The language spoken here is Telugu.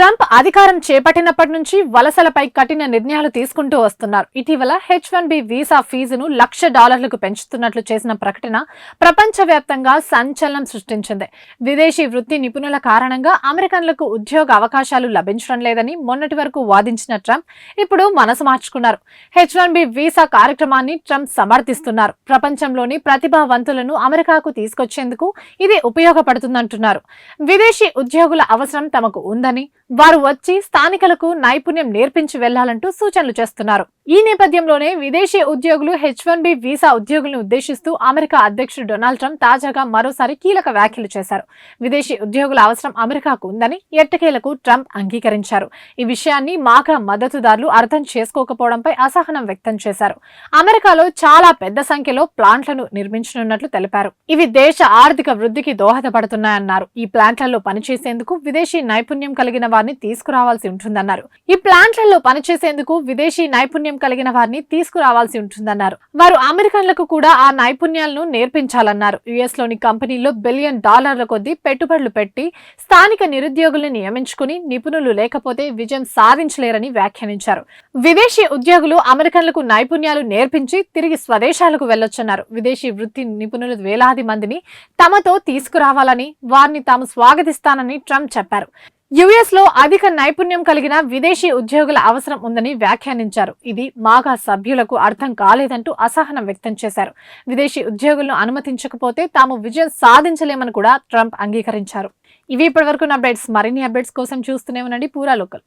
Trump అధికారం చేపట్టినప్పటి నుంచి వలసలపై కఠిన నిర్ణయాలు తీసుకుంటూ వస్తున్నారు. ఇటీవల హెచ్ వన్ బి వీసా ఫీజును లక్ష డాలర్లకు పెంచుతున్నట్లు చేసిన ప్రకటన ప్రపంచవ్యాప్తంగా సంచలనం సృష్టించింది. విదేశీ వృత్తి నిపుణుల కారణంగా అమెరికన్లకు ఉద్యోగ అవకాశాలు లభించడం లేదని మొన్నటి వరకు వాదించిన ట్రంప్ ఇప్పుడు మనసు మార్చుకున్నారు. హెచ్ వన్ బి వీసా కార్యక్రమాన్ని ట్రంప్ సమర్థిస్తున్నారు. ప్రపంచంలోని ప్రతిభావంతులను అమెరికాకు తీసుకొచ్చేందుకు ఇది ఉపయోగపడుతుందంటున్నారు. విదేశీ ఉద్యోగుల అవసరం తమకు ఉందని వారు వచ్చి స్థానికులకు నైపుణ్యం నేర్పించి వెళ్ళాలంటూ సూచనలు చేస్తున్నారు. ఈ నేపథ్యంలోనే విదేశీ ఉద్యోగులు హెచ్ వన్ బి వీసా ఉద్యోగులను ఉద్దేశిస్తూ అమెరికా అధ్యక్షుడు డొనాల్డ్ ట్రంప్ తాజాగా మరోసారి కీలక వ్యాఖ్యలు చేశారు. విదేశీ ఉద్యోగుల అవసరం అమెరికాకు ఉందని ఎట్టకేలకు ట్రంప్ అంగీకరించారు. ఈ విషయాన్ని మాగా మద్దతుదారులు అర్థం చేసుకోకపోవడంపై అసహనం వ్యక్తం చేశారు. అమెరికాలో చాలా పెద్ద సంఖ్యలో ప్లాంట్లను నిర్మించనున్నట్లు తెలిపారు. ఇవి దేశ ఆర్థిక వృద్ధికి దోహదపడుతున్నాయన్నారు. ఈ ప్లాంట్లలో పనిచేసేందుకు విదేశీ నైపుణ్యం కలిగిన వారిని తీసుకురావాల్సి ఉంటుందన్నారు. ఈ ప్లాంట్లలో పనిచేసేందుకు విదేశీ నైపుణ్యం కలిగిన వారిని తీసుకురావాల్సి ఉంటుందన్నారు. వారు అమెరికన్లకు కూడా ఆ నైపుణ్యాలను నేర్పించాలన్నారు. యుఎస్లోని కంపెనీల్లో బిలియన్ డాలర్ల కొద్దీ పెట్టుబడులు పెట్టి స్థానిక నిరుద్యోగులను నియమించుకుని నిపుణులు లేకపోతే విజయం సాధించలేరని వ్యాఖ్యానించారు. విదేశీ ఉద్యోగులు అమెరికన్లకు నైపుణ్యాలు నేర్పించి తిరిగి స్వదేశాలకు వెళ్ళొచ్చన్నారు విదేశీ వృత్తి నిపుణులు వేలాది మందిని తమతో తీసుకురావాలని వారిని తాము స్వాగతిస్తానని ట్రంప్ చెప్పారు. యుఎస్లో అధిక నైపుణ్యం కలిగిన విదేశీ ఉద్యోగుల అవసరం ఉందని వ్యాఖ్యానించారు. ఇది మాగా సభ్యులకు అర్థం కాలేదంటూ అసహనం వ్యక్తం చేశారు. విదేశీ ఉద్యోగులను అనుమతించకపోతే తాము విజయం సాధించలేమని కూడా ట్రంప్ అంగీకరించారు. ఇవి ఇప్పటివరకు అప్డేట్స్. మరిన్ని అప్డేట్స్ కోసం చూస్తూనే ఉండండి. పూరా లోకల్.